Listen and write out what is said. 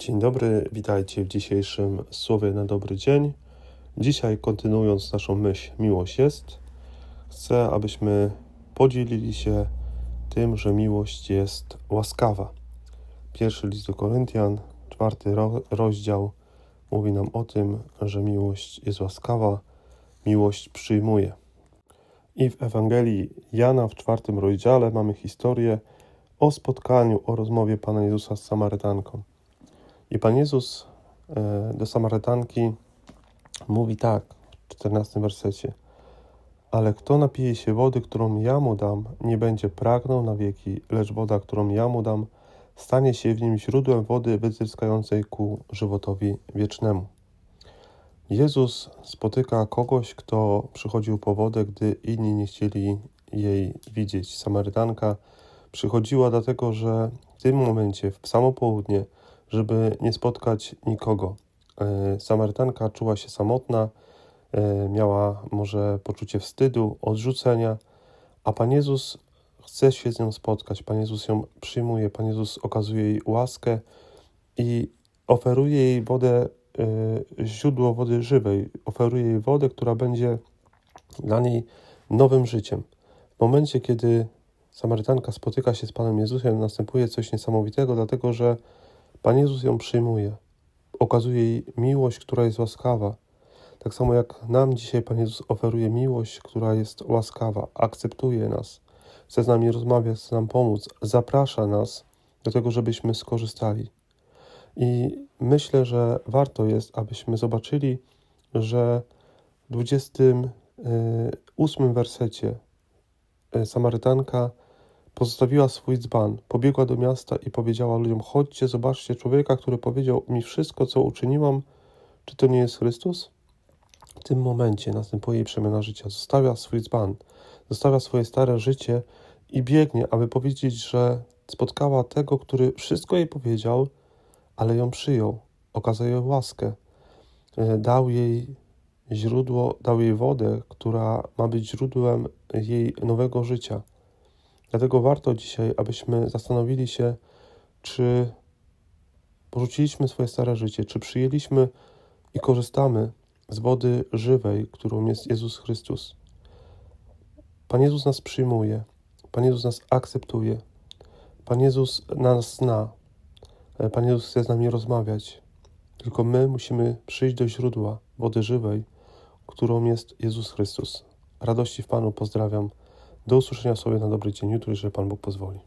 Dzień dobry, witajcie w dzisiejszym Słowie na dobry dzień. Dzisiaj, kontynuując naszą myśl, miłość jest, chcę, abyśmy podzielili się tym, że miłość jest łaskawa. Pierwszy list do Koryntian, czwarty ro- rozdział, mówi nam o tym, że miłość jest łaskawa, miłość przyjmuje. I w Ewangelii Jana w czwartym rozdziale mamy historię o spotkaniu, o rozmowie Pana Jezusa z Samarytanką. I Pan Jezus e, do Samarytanki mówi tak w 14 wersecie. Ale kto napije się wody, którą ja mu dam, nie będzie pragnął na wieki, lecz woda, którą ja mu dam, stanie się w nim źródłem wody wytryskającej ku żywotowi wiecznemu. Jezus spotyka kogoś, kto przychodził po wodę, gdy inni nie chcieli jej widzieć. Samarytanka przychodziła dlatego, że w tym momencie, w samo południe, żeby nie spotkać nikogo. E, Samarytanka czuła się samotna, e, miała może poczucie wstydu, odrzucenia, a Pan Jezus chce się z nią spotkać. Pan Jezus ją przyjmuje, Pan Jezus okazuje jej łaskę i oferuje jej wodę, e, źródło wody żywej. Oferuje jej wodę, która będzie dla niej nowym życiem. W momencie, kiedy Samarytanka spotyka się z Panem Jezusem, następuje coś niesamowitego, dlatego że Pan Jezus ją przyjmuje, okazuje jej miłość, która jest łaskawa. Tak samo jak nam dzisiaj Pan Jezus oferuje miłość, która jest łaskawa, akceptuje nas, chce z nami rozmawiać, chce nam pomóc, zaprasza nas do tego, żebyśmy skorzystali. I myślę, że warto jest, abyśmy zobaczyli, że w 28 wersecie y, Samarytanka Pozostawiła swój dzban, pobiegła do miasta i powiedziała ludziom: Chodźcie, zobaczcie człowieka, który powiedział mi wszystko, co uczyniłam. Czy to nie jest Chrystus? W tym momencie następuje jej przemiana życia. Zostawia swój dzban, zostawia swoje stare życie i biegnie, aby powiedzieć, że spotkała tego, który wszystko jej powiedział, ale ją przyjął, okazał jej łaskę, E, dał jej źródło, dał jej wodę, która ma być źródłem jej nowego życia. Dlatego warto dzisiaj, abyśmy zastanowili się, czy porzuciliśmy swoje stare życie, czy przyjęliśmy i korzystamy z wody żywej, którą jest Jezus Chrystus. Pan Jezus nas przyjmuje, Pan Jezus nas akceptuje, Pan Jezus nas zna, E, Pan Jezus chce z nami rozmawiać. Tylko my musimy przyjść do źródła wody żywej, którą jest Jezus Chrystus. Radości w Panu pozdrawiam. Do usłyszenia sobie na dobry dzień jutro, jeżeli Pan Bóg pozwoli.